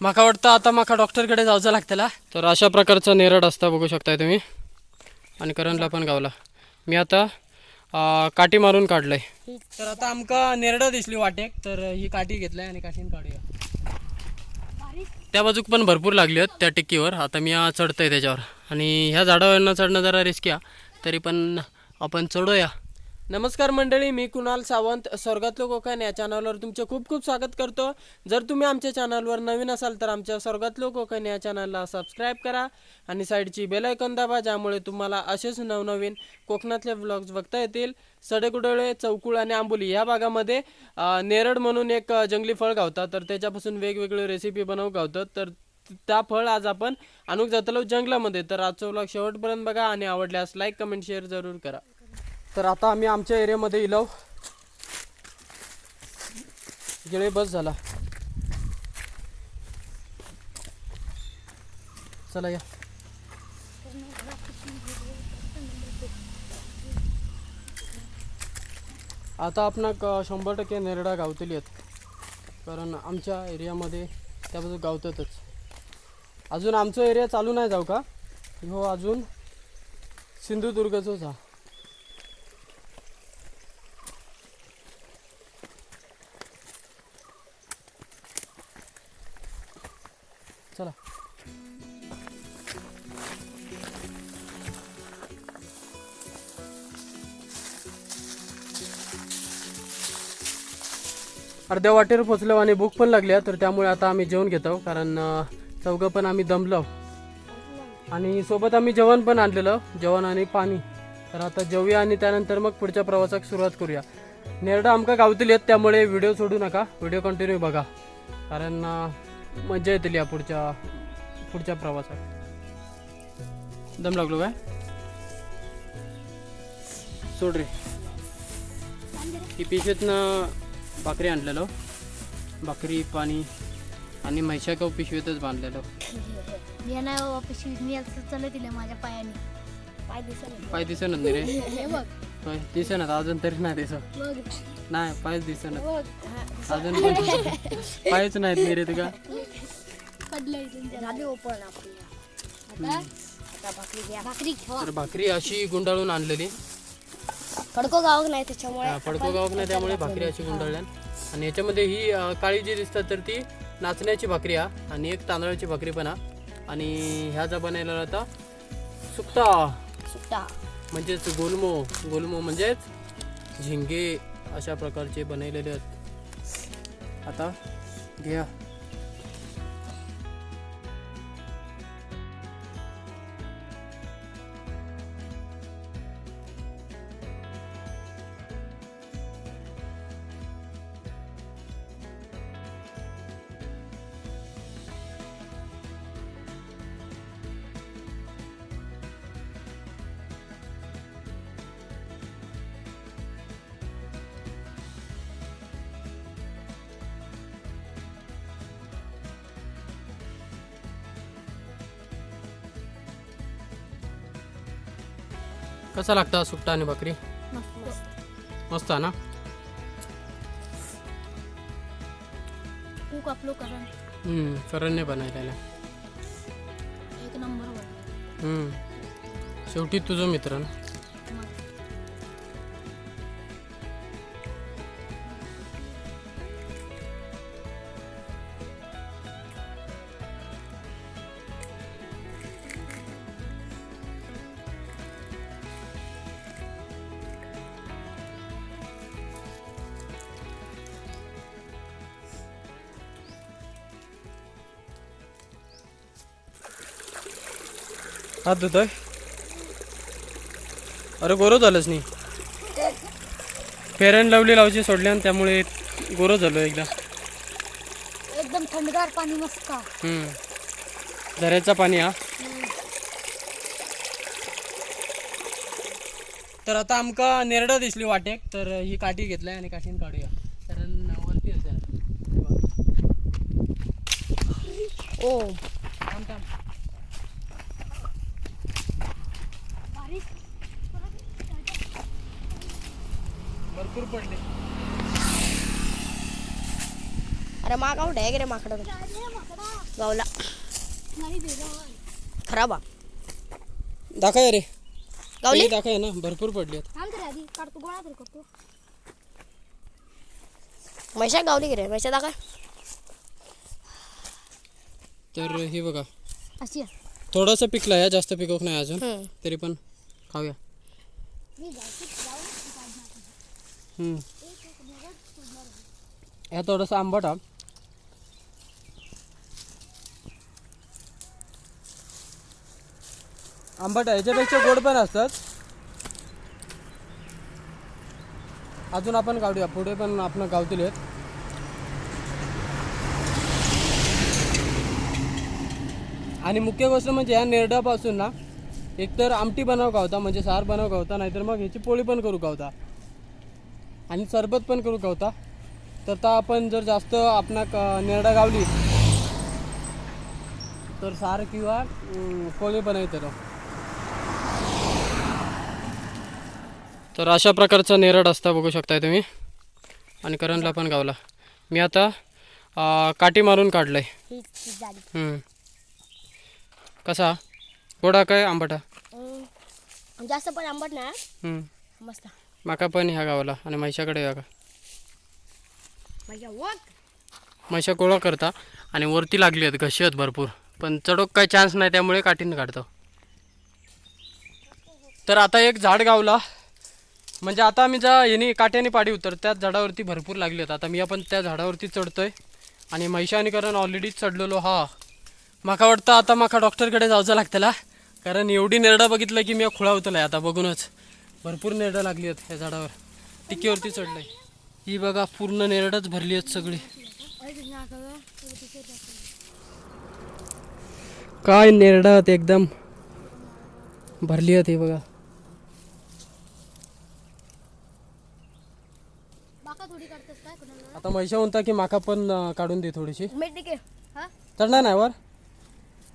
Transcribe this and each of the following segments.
माका वाटतं आता माका डॉक्टरकडे जायचं लागतला. तर अशा प्रकारचा नेरड असता बघू शकताय तुम्ही. आणि करणला पण गावला. मी आता काठी मारून काढलंय. तर आता आमका नेरड दिसली वाटेक. तर ही काठी घेतलाय आणि काठीन काढूया. त्या बाजूक पण भरपूर लागली आहेत त्या टिक्कीवर. आता मी चढतोय त्याच्यावर. आणि ह्या झाडावरनं चढणं जरा रिस्की आहे तरी पण आपण चढूया. नमस्कार मंडळी मी कुणाल सावंत स्वर्गातलो कोकण. या चॅनलवर तुमचे खूप खूप स्वागत करतो. जर तुम्ही आमच्या चॅनलवर नवीन असाल तर आमच्या स्वर्गातलो कोकण या चॅनलला सबस्क्राईब करा आणि साईडची बेल ऐकून दाबा ज्यामुळे तुम्हाला असेच नवनवीन कोकणातले व्लॉग्स बघता येतील. सडेकुडळे चौकुळ आणि आंबोली या भागामध्ये नेरड म्हणून एक जंगली फळ गावतात. तर त्याच्यापासून वेगवेगळे रेसिपी बनवू गावतात. तर त्या फळ आज आपण आणूक जातलो जंगलामध्ये. तर आजचा व्लॉग शेवटपर्यंत बघा आणि आवडल्यास लाईक कमेंट शेअर जरूर करा. तर आता आम्ही आमच्या एरियामध्ये इलो गेळे बस झाला. चला या. आता आपणाक शंभर टक्के नेरडा गावतली आहेत कारण आमच्या एरियामध्ये त्याबद्दल गावतातच. अजून आमचा एरिया चालू नाही जाऊ का? हो अजून सिंधुदुर्गचोच हा. अर्ध्या वाटेवर पोचलो आणि भूक पण लागली आहे, तर त्यामुळे आता आम्ही जेवण घेतो. कारण चौघं पण आम्ही दमलो. आणि सोबत आम्ही जेवण पण आणलेलं जेवण आणि पाणी. तर आता जेवूया आणि त्यानंतर मग पुढच्या प्रवासाक सुरुवात करूया. नेरडा आमका गावतली आहेत त्यामुळे व्हिडिओ सोडू नका. व्हिडिओ कंटिन्यू बघा. कारण मजा येतली या पुढच्या पुढच्या प्रवासात. दम लागलो काय? सोड रे. ही पिशेतनं भाकरी आणलेलो. भाकरी पाणी आणि म्हैशागाव पिशवीतच बांधलेलो. मी नाही बाबा पिशवी मी असं चालत दिलं माझ्या पायाने. पाय दिसत पाय दिसत नाही रे. हे होय दिसेनात अजून तरी नाही दिसत. नाही पायच हा, अजून पायच नाहीत मी रे तुका भाकरी भाकरी अशी गुंडाळून आणलेली. खडको गाव नाही त्याच्यामुळे फडको गावक नाही त्यामुळे भाकरी अशी गुंडाळल्या आणि याच्यामध्ये ही अं, काळी जी दिसतात तर ती नाचण्याची भाकरी हा आणि एक तांदळाची भाकरी पण हा. आणि ह्या जा बनायला आता सुकता. सुट्टा म्हणजेच गोलमो. गोलमो म्हणजेच झिंगे अशा प्रकारचे बनवलेले आहेत. आता घ्या. कसा लागता सुकटा आणि भाकरी? मस्त. ना? करण. हम्म, करणने बनवलेला एक नंबर वर. हम्म. शेवटी तुझं मित्र ना. हात धुतोय? अरे गोरो झालंच नाही फेअर अँड लवली लावची सोडल्या आणि त्यामुळे गोरो झालो एकदा. एकदम थंडगार पाणी मस्त हम्म. झऱ्याचा पाणी हा. तर आता आमका नेरडा दिसली वाटेक तर ही काठी घेतलाय आणि काठीन काढूया. कारण वरती असेल ओ. भरपूर पडले. अरे मागाव आहे रे माकडं. गावला. खराब हा. दाखव रे. गावली? दाखव ना भरपूर पडली आधी काढतो गोळा तरी करतो म्हैशा गावली की रे म्हैशा दाखव. तर हे बघा. अशी थोडंसं पिकलं आहे जास्त पिकवक नाही अजून. तरी पण खाऊया. हम्म. ह्या थोडंसं आंबट हा. आंबट आहे याच्यापेक्षा गोड पण असतात. अजून आपण काढूया पुढे पण आपण गावतील आहेत आणि मुख्य गोष्ट म्हणजे या नेरडापासून ना एकतर आमटी बनव गावता म्हणजे सार बनव गावता नाहीतर मग ह्याची पोळी पण करू गावता. आणि सरबत पण करू गावता तर आता आपण जर जास्त आपणा नेरडा गावली तर सार किंवा पोळी बनवतो तर अशा प्रकारचा नेरड असता बघू शकताय तुम्ही. आणि करणला पण गावला. मी आता काठी मारून काढलंय. ही ही झाली हम्म. कसा? गोडा काय आंबटा? जास्त पण आंबट ना. मस्त. माका पण ह्या गावाला आणि म्हैशाकडे या का म्हैशा गोळा करता आणि वरती लागली आहेत घशी आहेत भरपूर. पण चढोक काय चान्स नाही त्यामुळे काठीनं काढतो. तर आता एक झाड गावला. म्हणजे आता आम्ही ज्या याने काट्याने पाडी उतर त्याच झाडावरती भरपूर लागली आहेत. आता मी आपण त्या झाडावरती चढतोय. आणि म्हैशा आणि कारण ऑलरेडीच चढलेलो हा. माका वाटतं आता माका डॉक्टरकडे जायचं लागतला कारण एवढी नेरडा बघितलं की मी खुळावतलाय आता बघूनच. भरपूर नेरडा लागली आहेत या झाडावर. टिकीवरती चढलंय. ही बघा पूर्ण नेरडच भरली आहेत सगळी. काय नेरडा आहेत एकदम. भरली आहेत ही बघा. आता म्हैशा म्हणता की माका पण काढून दे थोडीशी. चढणार नाही वर?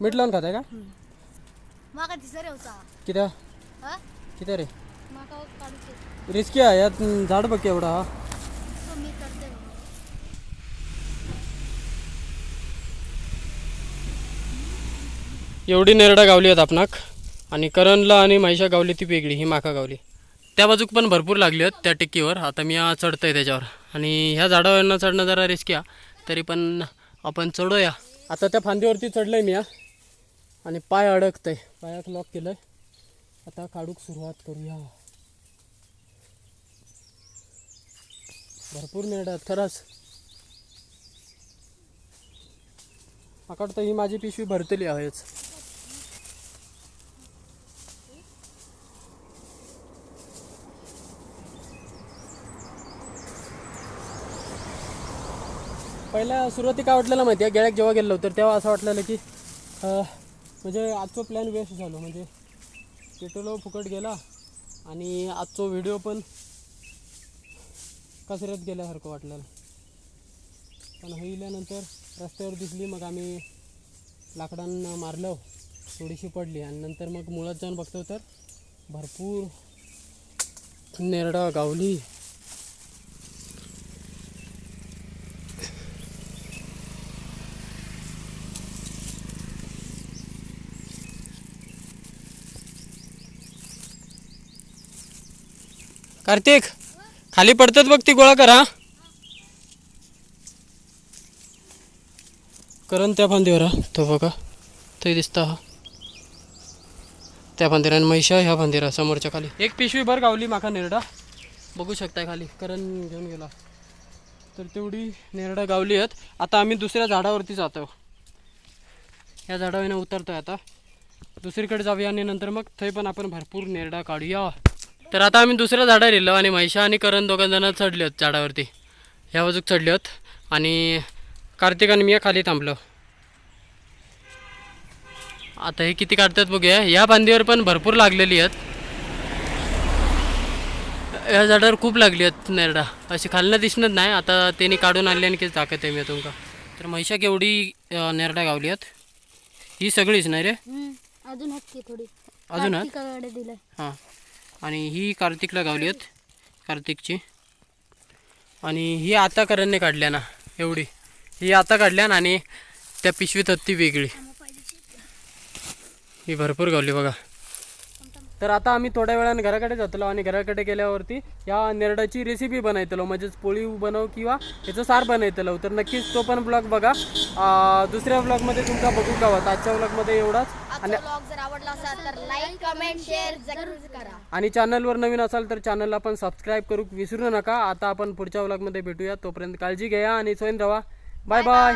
मीठ लावून खाताय का? किती? किती रे? माका काढूचे रिस्की आहे यात झाड बघ एवढा. हा करते. एवढी नेरडा गावली आहेत आपणाक. आणि करणला आणि महिषा गावली ती वेगळी ही माका गावली. त्या बाजूक पण भरपूर लागली आहेत त्या टिक्कीवर. आता मी आ चढतोय त्याच्यावर. आणि ह्या झाडावरनं चढणं जरा रिस्की आहे. तरी पण आपण चढूया. आता त्या फांदीवरती चढलंय मी हा. आणि पाय अडकतंय. पायाक लॉक केलंय. आता काढूक सुरुवात करूया. भरपूर मिळतात खरंच. माका वाटतं ही माझी पिशवी भरतली आहेच. पहिल्या सुरुवाती काय वाटलेलं माहिती आहे? गेळ्यात जेव्हा गेलो तर तेव्हा असं वाटलेलं की म्हणजे आजचं प्लॅन वेस्ट झालो. म्हणजे पेट्रोल फुकट गेला आणि आजचो व्हिडिओ पण कसरत गेल्यासारखं वाटलेलं पण हिल्यानंतर रस्त्यावर दिसली मग आम्ही लाकडांना मारलं थोडीशी पडली. आणि नंतर मग मुळात जाऊन बघतो तर भरपूर नेरडा गावली. कार्तिक! खाली पडतात बघ ती गोळा करा. करण त्या फांदीवर हा. तो बघा. तो दिसता हा. त्या फांदीर आणि ह्या फांदीरा समोरच्या खाली. एक पिशवी भर गावली माका नेरडा. बघू शकताय खाली. करण घेऊन गेला. तर तेवढी नेरडा गावली आहेत. आता आम्ही दुसऱ्या झाडावरती जातो. या झाडावर उतरतोय आता. दुसरीकडे जाऊया आणि नंतर मग थंय पण आपण भरपूर नेरडा काढूया. तर आता आम्ही दुसऱ्या झाडावर गेलो आणि महिषा आणि करण दोघं जण चढले आहेत झाडावरती. ह्या बाजूक चढले आहेत आणि कार्तिक आणि मी खाली थांबलो. आता हे किती काढतात बघूया. या फांदीवर पण भरपूर लागलेली आहेत. या झाडावर खूप लागली आहेत नेरडा. अशी खालनं दिसणार नाही. आता त्यांनी काढून आणली आणि किती दाखवत आहे मी तुमका तर म्हैशा केवढी नेरडा गावली आहेत. ही सगळीच नाही रे? अजून थोडी. अजून हां. आणि ही कार्तिकला गावली आहेत. कार्तिकची. आणि ही आता करणने काढल्या ना एवढी. ही आता काढल्या ना आणि त्या पिशवीत होती ती वेगळी. ही भरपूर गावली बघा. तर आता आम्ही थोड्या वेळाने घराकडे जातलो आणि घराकडे गेल्यावरती या नेरडाची रेसिपी बनवतलो. म्हणजेच पोळी बनव किंवा याचं सार बनवतलो. तर नक्कीच तो पण ब्लॉग बघा. दुसऱ्या ब्लॉगमध्ये तुमचा बघू गावात आजच्या ब्लॉगमध्ये एवढाच. आणि ब्लॉग जर आवडला असेल तर लाईक कमेंट शेअर जरूर करा. आणि चॅनलवर नवीन असाल तर चॅनलला पण सबस्क्राईब करू विसरू नका. आता आपण पुढच्या व्लॉगमध्ये भेटूया. तोपर्यंत काळजी घ्या आणि स्वयं राहा बाय बाय